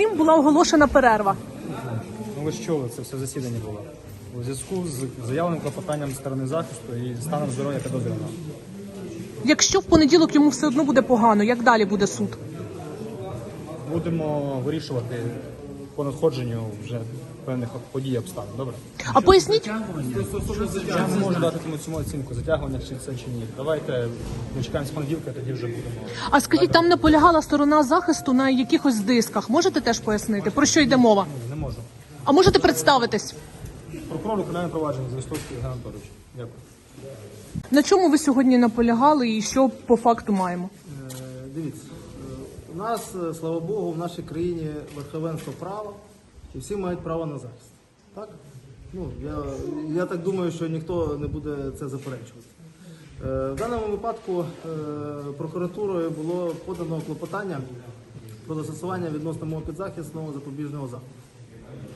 чим була оголошена перерва. Ну ви ж чули, це все засідання було. У зв'язку з заявленим клопотанням сторони захисту і станом здоров'я підозрюваного. Якщо в понеділок йому все одно буде погано, як далі буде суд? Будемо вирішувати по надходженню вже певних подій обставин. Добре? А поясніть, Я не можу дати тому цьому оцінку, затягування чи це чи ні. Давайте дочекаємось понеділка, тоді вже будемо. а скажіть, там наполягала сторона захисту на якихось дисках. Можете теж пояснити, про що йде мова? Не можу. А можете представитись? Прокурор кримінальне провадження Звістовський Євген Анатолійович. Дякую. На чому ви сьогодні наполягали і що по факту маємо? Е, Дивіться, е, у нас, е, слава Богу, в нашій країні верховенство права, і всі мають право на захист. Так? Ну, я, я так думаю, що ніхто не буде це заперечувати. Е, В даному випадку е, прокуратурою було подано клопотання про застосування відносно мого підзахисного запобіжного заходу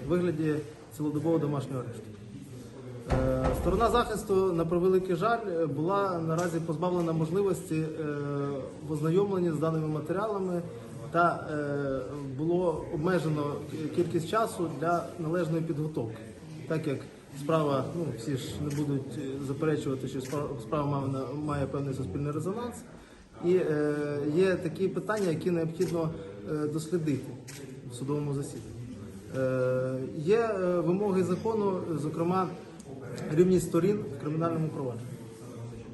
в вигляді цілодобового домашнього арешту. Е, Сторона захисту, на превеликий жаль, була наразі позбавлена можливості е, в ознайомленні з даними матеріалами та е, було обмежено кількість часу для належної підготовки, так як справа, ну всі ж не будуть е, заперечувати, що справа має, певний суспільний резонанс, і е, є такі питання, які необхідно дослідити в судовому засіданні. Є вимоги закону, зокрема рівність сторін в кримінальному провадженні.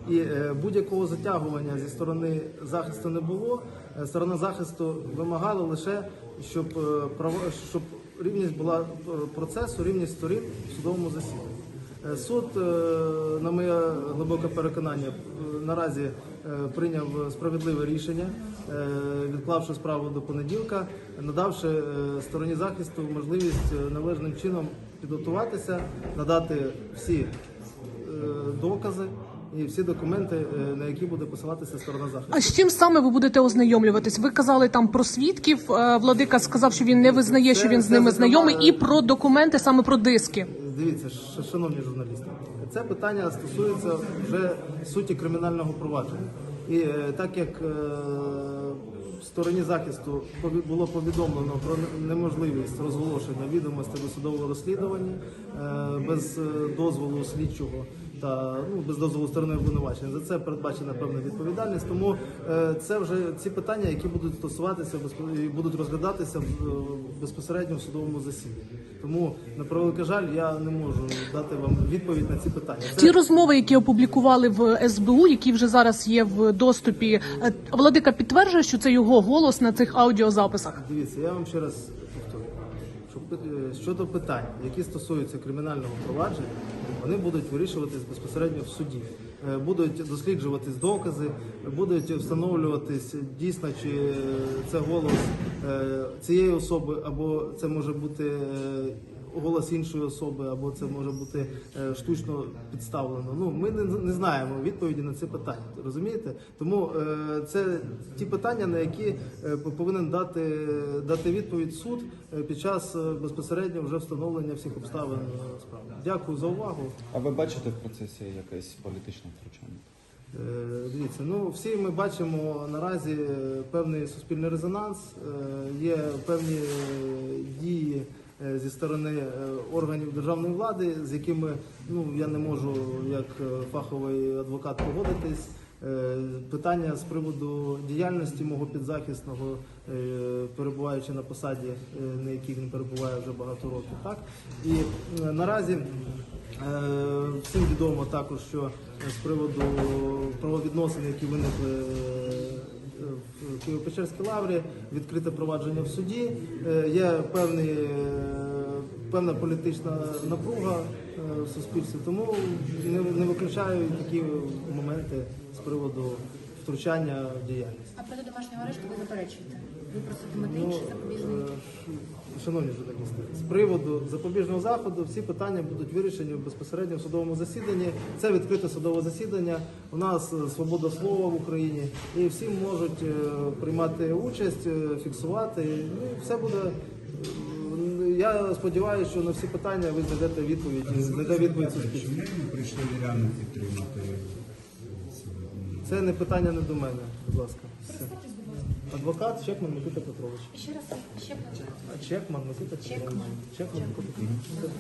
І е, будь-якого затягування зі сторони захисту не було. Е, Сторона захисту вимагала лише, щоб, е, щоб рівність була процесу, рівність сторін в судовому засіданні. Суд, на моє глибоке переконання, наразі прийняв справедливе рішення, відклавши справу до понеділка, надавши стороні захисту можливість належним чином підготуватися, надати всі докази і всі документи, е, на які буде посилатися сторона захисту. А з чим саме ви будете ознайомлюватись? Ви казали там про свідків. е, Владика сказав, що він не визнає, що він з ними знайомий, і про документи саме про диски. Дивіться, ш- шановні журналісти, це питання стосується вже суті кримінального провадження. І е, так як е, стороні захисту пові- було повідомлено про не- неможливість розголошення відомостей досудового розслідування е, без е, дозволу слідчого та ну без дозволу сторони обвинувачення, за це передбачена певна відповідальність. Тому е, це вже ці питання, які будуть стосуватися і будуть розглядатися в- безпосередньо в судовому засіданні. Тому на превеликий жаль, я не можу дати вам відповідь на ці питання. Це- Ті розмови, які опублікували в СБУ, які вже зараз є в доступі. е, Владика підтверджує, що це його голос на цих аудіозаписах. Дивіться, я вам ще раз повторю. Що пи- е, щодо питань, які стосуються кримінального провадження, вони будуть вирішуватись безпосередньо в суді. Е, Будуть досліджуватись докази, будуть встановлюватись дійсно, чи е, це голос е, цієї особи, або це може бути е, голос іншої особи, або це може бути е, штучно підставлено. Ну ми не, не знаємо відповіді на ці питання. Розумієте? Тому е, це ті питання, на які е, повинен дати, дати відповідь суд під час безпосередньо вже встановлення всіх обставин справи. Дякую за увагу. А ви бачите в процесі якесь політичне втручання? Дивіться, ну всі ми бачимо наразі певний суспільний резонанс, є певні дії зі сторони е, органів державної влади, з якими ну я не можу як е, фаховий адвокат погодитись. Е, Питання з приводу діяльності мого підзахисного, е, перебуваючи на посаді, е, на якій він перебуває вже багато років, так і е, наразі Е, Всім відомо також, що з приводу правовідносин, які виникли е, в Києво-Печерській лаврі, відкрите провадження в суді. Е, Є певний, е, певна політична напруга е, в суспільстві, тому не, виключаю такі моменти з приводу втручання в діяльність. А проти домашнього арешту ви заперечуєте? Ви проситимете Ну, інший запобіжний? Шановні журналісти, з приводу запобіжного заходу всі питання будуть вирішені безпосередньо в судовому засіданні. Це відкрите судове засідання. У нас е, свобода слова в Україні, і всі можуть е, приймати участь, е, фіксувати. Ну, все буде. Я сподіваюся, що на всі питання ви знайдете відповідь, знайде відповідь суспільство. Чому ми прийшли реально підтримати Це не питання не до мене, будь ласка. Все. Адвокат Чекман Микита Петрович. Ще раз, ще раз. Чекман Микита Петрович. Чекман Микита Петрович.